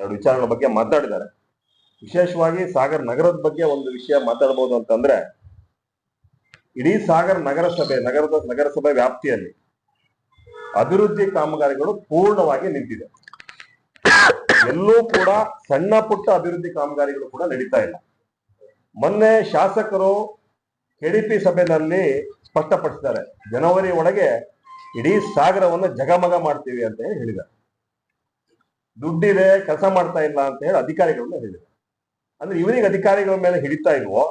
ಎರಡು ವಿಚಾರಗಳ ಬಗ್ಗೆ ಮಾತಾಡಿದ್ದಾರೆ. ವಿಶೇಷವಾಗಿ ಸಾಗರ್ ನಗರದ ಬಗ್ಗೆ ಒಂದು ವಿಷಯ ಮಾತಾಡಬಹುದು ಅಂತಂದ್ರೆ, ಇಡೀ ಸಾಗರ್ ನಗರಸಭೆ, ನಗರದ ನಗರಸಭೆ ವ್ಯಾಪ್ತಿಯಲ್ಲಿ ಅಭಿವೃದ್ಧಿ ಕಾಮಗಾರಿಗಳು ಪೂರ್ಣವಾಗಿ ನಿಂತಿದೆ. ಎಲ್ಲೂ ಕೂಡ ಸಣ್ಣ ಪುಟ್ಟ ಅಭಿವೃದ್ಧಿ ಕಾಮಗಾರಿಗಳು ಕೂಡ ನಡೀತಾ ಇಲ್ಲ. ಮೊನ್ನೆ ಶಾಸಕರು ಕೆಡಿಪಿ ಸಭೆಯಲ್ಲಿ ಸ್ಪಷ್ಟಪಡಿಸಿದ್ದಾರೆ. ಜನವರಿ ಒಳಗೆ ಇಡೀ ಸಾಗರವನ್ನು ಜಗಮಗ ಮಾಡ್ತೀವಿ ಅಂತ ಹೇಳಿ ಹೇಳಿದ್ದಾರೆ. ದುಡ್ಡಿದೆ, ಕೆಲಸ ಮಾಡ್ತಾ ಇಲ್ಲ ಅಂತ ಹೇಳಿ ಅಧಿಕಾರಿಗಳನ್ನ ಹೇಳಿದ್ರು. ಅಂದ್ರೆ ಇವನಿಗೆ ಅಧಿಕಾರಿಗಳ ಮೇಲೆ ಹಿಡಿತಾ ಇಲ್ವೋ,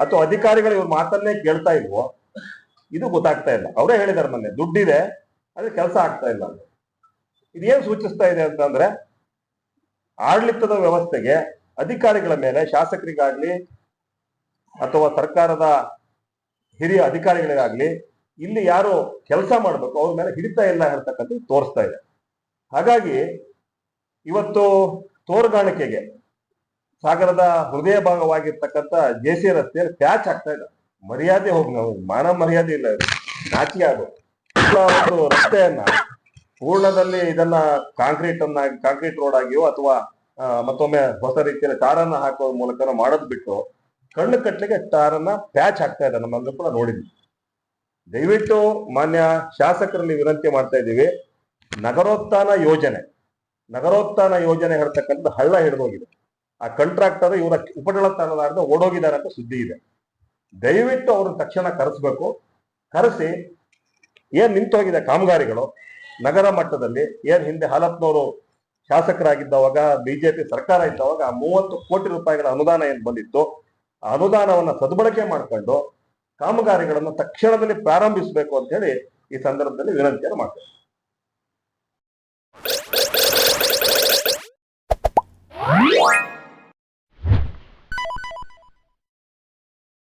ಅಥವಾ ಅಧಿಕಾರಿಗಳು ಇವ್ರ ಮಾತನ್ನೇ ಕೇಳ್ತಾ ಇಲ್ವೋ, ಇದು ಗೊತ್ತಾಗ್ತಾ ಇಲ್ಲ. ಅವರೇ ಹೇಳಿದಾರೆ ಮೊನ್ನೆ, ದುಡ್ಡಿದೆ, ಆದ್ರೆ ಕೆಲಸ ಆಗ್ತಾ ಇಲ್ಲ ಅಂತ. ಇದೇನ್ ಸೂಚಿಸ್ತಾ ಇದೆ ಅಂತಂದ್ರೆ ಆಡಳಿತದ ವ್ಯವಸ್ಥೆಗೆ ಅಧಿಕಾರಿಗಳ ಮೇಲೆ, ಶಾಸಕರಿಗಾಗ್ಲಿ, ಅಥವಾ ಸರ್ಕಾರದ ಹಿರಿಯ ಅಧಿಕಾರಿಗಳಿಗಾಗ್ಲಿ, ಇಲ್ಲಿ ಯಾರು ಕೆಲಸ ಮಾಡ್ಬೇಕು, ಅವ್ರ ಮೇಲೆ ಹಿಡಿತಾ ಇಲ್ಲ ಹೇಳ್ತಕ್ಕಂಥದ್ದು ತೋರಿಸ್ತಾ ಇದೆ. ಹಾಗಾಗಿ ಇವತ್ತು ತೋರ್ಗಾಣಿಕೆಗೆ ಸಾಗರದ ಹೃದಯ ಭಾಗವಾಗಿರ್ತಕ್ಕಂಥ ಜೆ ಸಿ ರಸ್ತೆಯಲ್ಲಿ ಪ್ಯಾಚ್ ಆಗ್ತಾ ಇದೆ. ಮರ್ಯಾದೆ ಹೋಗಿ ನಾವು, ಮಾನ ಮರ್ಯಾದೆ ಇಲ್ಲ ನಾಚಿಕೆ ಆಗೋದು ರಸ್ತೆಯನ್ನ ಪೂರ್ಣದಲ್ಲಿ ಇದನ್ನ ಕಾಂಕ್ರೀಟ್ ಅನ್ನ ಕಾಂಕ್ರೀಟ್ ರೋಡ್ ಆಗಿಯೋ ಅಥವಾ ಮತ್ತೊಮ್ಮೆ ಹೊಸ ರೀತಿಯಲ್ಲಿ ಟಾರನ್ನ ಹಾಕೋ ಮೂಲಕ ಮಾಡೋದ್ ಬಿಟ್ಟು ಕಣ್ಣು ಕಟ್ಲಿಕ್ಕೆ ಟಾರನ್ನ ಪ್ಯಾಚ್ ಆಗ್ತಾ ಇದೆ. ನಮ್ಮೆಲ್ಲರೂ ಕೂಡ ನೋಡಿದ್ವಿ. ದಯವಿಟ್ಟು ಮಾನ್ಯ ಶಾಸಕರಲ್ಲಿ ವಿನಂತಿ ಮಾಡ್ತಾ ಇದ್ದೀವಿ. ನಗರೋತ್ಥಾನ ಯೋಜನೆ. ನಗರೋತ್ಥಾನ ಯೋಜನೆ ಹೇಳ್ತಕ್ಕಂಥ ಹಳ್ಳ ಹಿಡಿದೋಗಿದೆ. ಆ ಕಾಂಟ್ರಾಕ್ಟರ್ ಇವರ ಉಪಟಳ ಉಪಡಳತನದ ಓಡೋಗಿದ್ದಾರೆ ಅಂತ ಸುದ್ದಿ ಇದೆ. ದಯವಿಟ್ಟು ಅವ್ರನ್ನ ತಕ್ಷಣ ಕರೆಸ್ಬೇಕು. ಕರೆಸಿ ಏನ್ ನಿಂತೋಗಿದೆ ಕಾಮಗಾರಿಗಳು? ನಗರ ಮಟ್ಟದಲ್ಲಿ ಏನ್ ಹಿಂದೆ ಹಾಲತ್ನವರು ಶಾಸಕರಾಗಿದ್ದವಾಗ, ಬಿಜೆಪಿ ಸರ್ಕಾರ ಇದ್ದವಾಗ ಮೂವತ್ತು ಕೋಟಿ ರೂಪಾಯಿಗಳ ಅನುದಾನ ಏನ್ ಬಂದಿತ್ತು? ಆ ಅನುದಾನವನ್ನ ಸದ್ಬಳಕೆ ಮಾಡ್ಕೊಂಡು ಕಾಮಗಾರಿಗಳನ್ನು ತಕ್ಷಣದಲ್ಲಿ ಪ್ರಾರಂಭಿಸಬೇಕು ಅಂತ ಹೇಳಿ ಈ ಸಂದರ್ಭದಲ್ಲಿ ವಿನಂತಿಯನ್ನು ಮಾಡ್ತೇವೆ